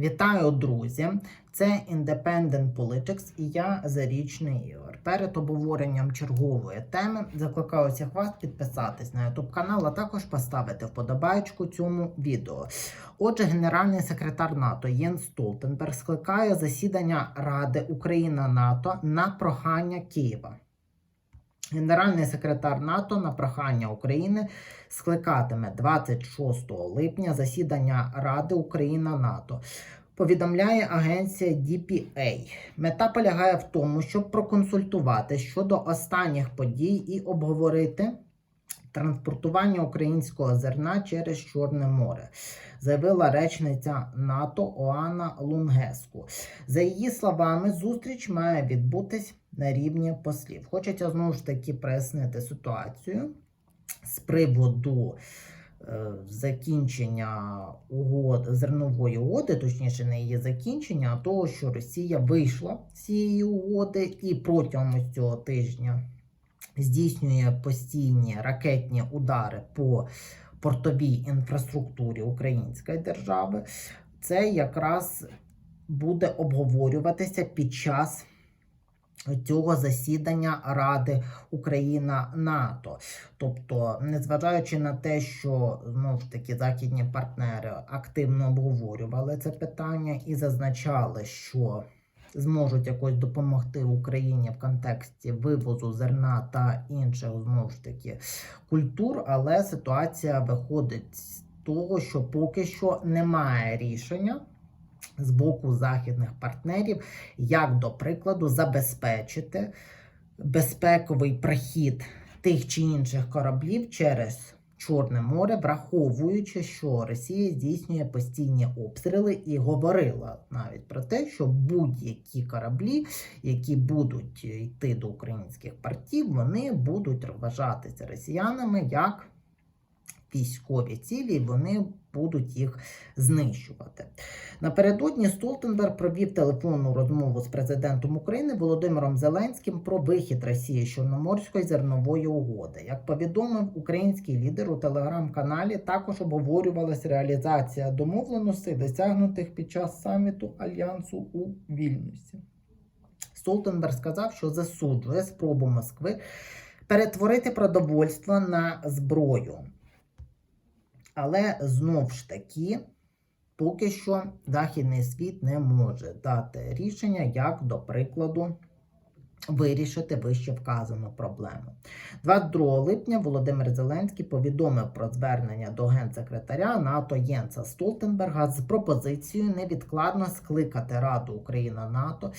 Вітаю, друзі! Це Independent Politics і я Зарічний Ігор. Перед обговоренням чергової теми закликаю всіх вас підписатись на YouTube канал, а також поставити вподобайку цьому відео. Отже, генеральний секретар НАТО Єн Столтенберг скликає засідання Ради Україна НАТО на прохання Києва. Генеральний секретар НАТО на прохання України скликатиме 26 липня засідання Ради Україна НАТО. Повідомляє агенція DPA. Мета полягає в тому, щоб проконсультувати щодо останніх подій і обговорити транспортування українського зерна через Чорне море, заявила речниця НАТО Оана Лунгеску. За її словами, зустріч має відбутись на рівні послів. Хочеться знову ж таки прояснити ситуацію з приводу е, закінчення угод зернової угоди, точніше, не її закінчення, а того, що Росія вийшла з цієї угоди і протягом цього тижня здійснює постійні ракетні удари по портовій інфраструктурі Української держави. Це якраз буде обговорюватися під час цього засідання Ради Україна НАТО. Тобто, незважаючи на те, що знову ж таки західні партнери активно обговорювали це питання і зазначали, що зможуть якось допомогти Україні в контексті вивозу зерна та інших знову ж таки культур, але ситуація виходить з того, що поки що немає рішення з боку західних партнерів, як до прикладу забезпечити безпековий прохід тих чи інших кораблів через Чорне море, враховуючи, що Росія здійснює постійні обстріли і говорила навіть про те, що будь-які кораблі, які будуть йти до українських портів, вони будуть вважатися росіянами як військові цілі, і вони будуть їх знищувати. Напередодні Столтенберг провів телефонну розмову з президентом України Володимиром Зеленським про вихід Росії з Чорноморської зернової угоди. Як повідомив український лідер у телеграм-каналі, також обговорювалася реалізація домовленостей, досягнутих під час саміту Альянсу у Вільнюсі. Столтенберг сказав, що засуджує спробу Москви перетворити продовольство на зброю. Але знов ж таки, поки що західний світ не може дати рішення, як, до прикладу, вирішити вище вказану проблему. 22 липня Володимир Зеленський повідомив про звернення до генсекретаря НАТО Єнса Столтенберга з пропозицією невідкладно скликати Раду Україна НАТО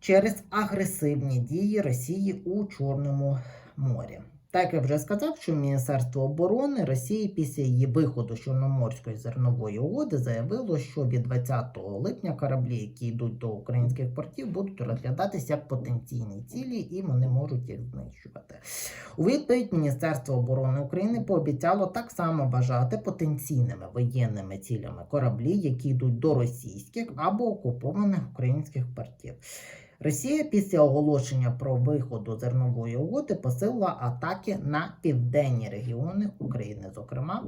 через агресивні дії Росії у Чорному морі. Так я вже сказав, що Міністерство оборони Росії після її виходу з Чорноморської зернової угоди заявило, що від 20 липня кораблі, які йдуть до українських портів, будуть розглядатися як потенційні цілі, і вони можуть їх знищувати. У відповідь Міністерство оборони України пообіцяло так само вважати потенційними воєнними цілями кораблі, які йдуть до російських або окупованих українських портів. Росія після оголошення про виходу зернової угоди посилила атаки на південні регіони України, зокрема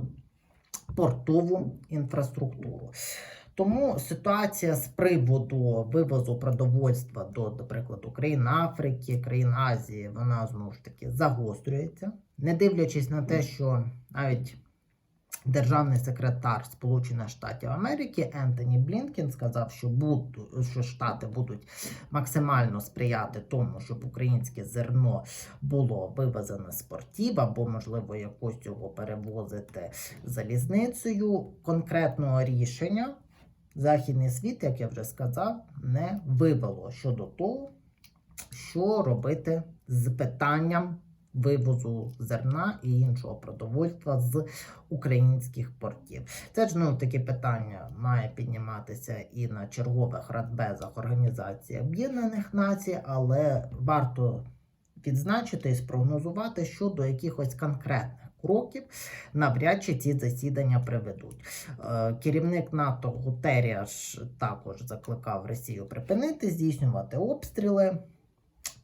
портову інфраструктуру. Тому ситуація з приводу вивозу продовольства до, до прикладу, країн Африки, країн Азії, вона знову ж таки загострюється, не дивлячись на те, що навіть Державний секретар Сполучених Штатів Америки Ентоні Блінкен сказав, що буду, що Штати будуть максимально сприяти тому, щоб українське зерно було вивезене з портів, або, можливо, якось його перевозити залізницею. Конкретного рішення Західний світ, як я вже сказав, не вивело щодо того, що робити з питанням вивозу зерна і іншого продовольства з українських портів. Це ж ну таке питання має підніматися і на чергових радбезах Організації Об'єднаних Націй, але варто відзначити і спрогнозувати, що до якихось конкретних. Кроків навряд чи ці засідання приведуть. Е, Керівник НАТО Гутеріаш також закликав Росію припинити здійснювати обстріли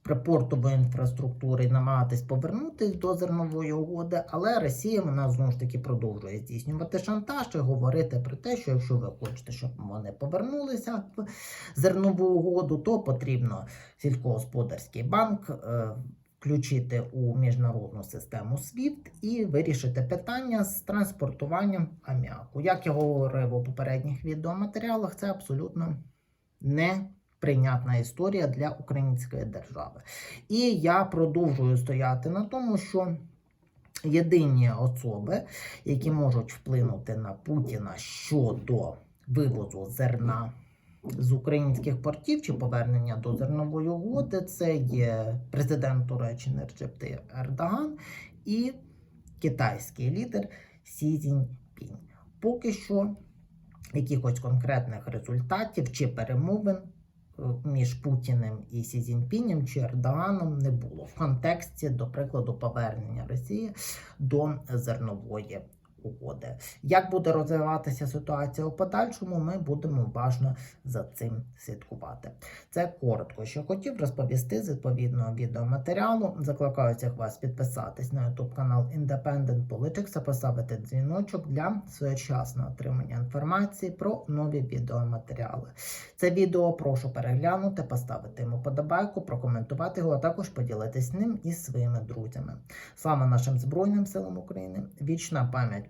припортової інфраструктури і намагатись повернутись до зернової угоди, але Росія вона знову ж таки продовжує здійснювати шантаж і говорити про те, що якщо ви хочете, щоб вони повернулися в зернову угоду, то потрібно сільськогосподарський банк. е, Включити у міжнародну систему SWIFT і вирішити питання з транспортуванням аміаку. Як я говорив у попередніх відеоматеріалах, це абсолютно неприйнятна історія для української держави. І я продовжую стояти на тому, що єдині особи, які можуть вплинути на Путіна щодо вивозу зерна з українських портів чи повернення до зернової угоди, це є президент Туреччини Таyyip Ердоган і китайський лідер Сі Цзіньпінь. Поки що якихось конкретних результатів чи перемовин між Путіним і Сі Цзіньпінем чи Ердоганом не було. В контексті, до прикладу, повернення Росії до зернової угоди. Як буде розвиватися ситуація у подальшому, ми будемо уважно за цим слідкувати. Це коротко, що хотів розповісти з відповідного відеоматеріалу. Закликаю всіх вас підписатись на YouTube канал Independent Politics та поставити дзвіночок для своєчасного отримання інформації про нові відеоматеріали. Це відео прошу переглянути, поставити йому подобайку, прокоментувати його, а також поділитись ним із своїми друзями. Слава нашим Збройним силам України! Вічна пам'ять